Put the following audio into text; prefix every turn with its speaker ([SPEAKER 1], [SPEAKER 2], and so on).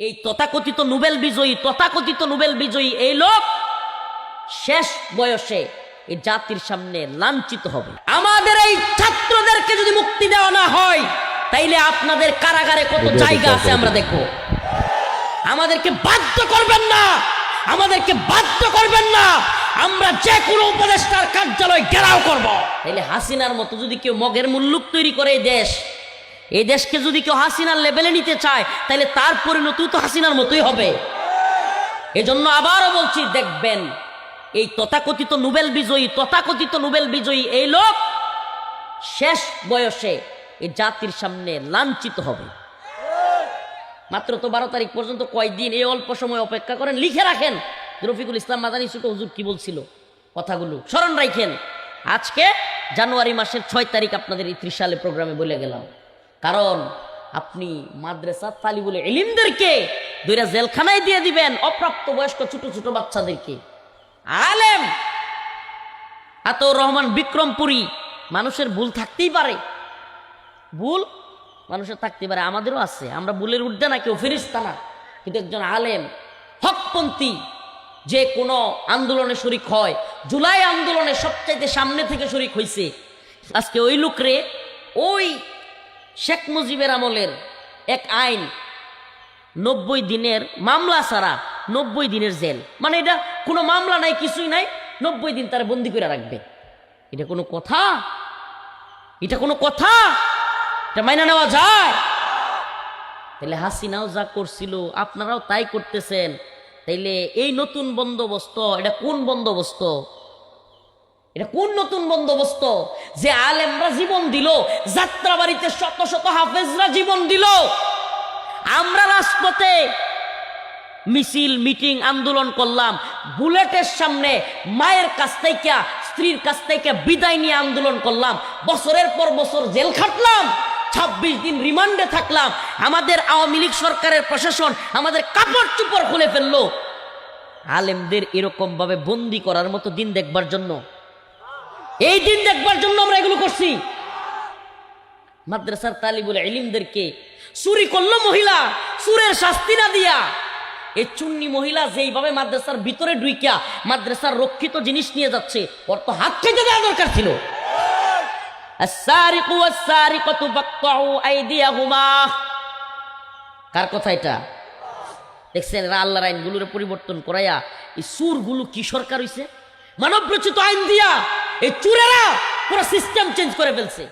[SPEAKER 1] এই তথাকথিত নোবেল বিজয়ী তথাকথিত নোবেল বিজয়ী এই লোক শেষ বয়সে এই জাতির সামনে লাঞ্ছিত হবে। আমাদের এই ছাত্রদেরকে যদি মুক্তি দেওয়া না হয় তাইলে আপনাদের কারাগারে কত জায়গা আছে আমরা দেখব। আমাদেরকে বাধ্য করবেন না। আমাদেরকে বাধ্য করবেন না। আমরা যে কোনো উপদেষ্টার কার্যালয় ঘেরাও করব। তাইলে হাসিনার মতো যদি কেউ মগের মুল্লুক তৈরি করে এই দেশ এই দেশকে যদি কেউ হাসিনার লেভেলে নিতে চায়, তাহলে তার পরিণতিও তো হাসিনার মতোই হবে। এজন্য আবারও বলছি, দেখবেন, এই তথাকথিত নোবেল বিজয়ী, তথাকথিত নোবেল বিজয়ী এই লোক শেষ বয়সে এই জাতির সামনে লাঞ্ছিত হবে। মাত্র তো বারো তারিখ পর্যন্ত কয়েকদিন এই অল্প সময় অপেক্ষা করেন। লিখে রাখেন, রফিকুল ইসলাম মাদানী ছোট হুজুর কি বলছিল? কথাগুলো স্মরণ রাখেন। আজকে জানুয়ারি মাসের ছয় তারিখ আপনাদের এই ত্রিশ সালে প্রোগ্রামে বলে গেলাম। কারণ আপনি মাদ্রাসা তালিবুল এলিমদেরকে দুইটা জেলখানায় দিয়ে দিবেন, অপ্রাপ্ত বয়স্ক ছোট ছোট বাচ্চাদেরকে। আলেম! আতর রহমান বিক্রমপুরী, মানুষের ভুল থাকতেই পারে। ভুল মানুষের থাকতে পারে, আমাদেরও আছে। আমরা ভুলের উঠতে না, কেউ ফেরিস্তা না। কিন্তু একজন আলেম, হকপন্থী, যে কোনো আন্দোলনে শরিক হয়, জুলাই আন্দোলনে সবচাইতে সামনে থেকে শরিক হয়েছে আজকে ওই লোকরে ওই শেখ মুজিবের আমলের এক আইন, নব্বই দিনের মামলা ছাড়া নব্বই দিনের জেল। মানে এটা কোনো মামলা নাই, কিছুই নাই, নব্বই দিন তারা বন্দি করে রাখবে। এটা কোনো কথা? এটা কোনো কথা? এটা মাইনা নেওয়া যায়? তাহলে হাসিনাও যা করছিল, আপনারাও তাই করতেছেন। তাইলে এই নতুন বন্দোবস্ত, এটা কোন বন্দোবস্ত? এটা কোন নতুন বন্দোবস্ত? যে আলেমরা জীবন দিল, যাত্রাবাড়িতে শত শত হাফেজরা জীবন দিল। আমরা রাজপথে মিছিল, মিটিং, আন্দোলন করলাম। বুলেটের সামনে মায়ের কাছ থেকে, স্ত্রীর কাছ থেকে বিদায় নিয়ে আন্দোলন করলাম। বছরের পর বছর জেল খাটলাম, ছাব্বিশ দিন রিমান্ডে থাকলাম। আমাদের আওয়ামী লীগ সরকারের প্রশাসন আমাদের কাপড় চুপড় খুলে ফেলল। আলেমদের এরকম ভাবে বন্দি করার মতো দিন দেখবার জন্য এই দিন দেখবার জন্য আমরা এগুলো করছি। মাদ্রাসার তালিবুল এলিমদেরকে চুরি করল মহিলা, চুরের শাস্তি না দিয়া। এই চুন্নি মহিলা যেইভাবে মাদ্রাসার ভিতরে ডুইকিয়া মাদ্রাসার রক্ষিত জিনিস নিয়ে যাচ্ছে, ওর তো হাত খেতে দেওয়া দরকার ছিল। কার কথা এটা? দেখছেন এরা আল্লাহর আইনগুলোর পরিবর্তন করাইয়া, এই সুরগুলো কি সরকার হইছে? মানব রচিত আইন দিয়া এই চুরেরা পুরো সিস্টেম চেঞ্জ করে ফেলছে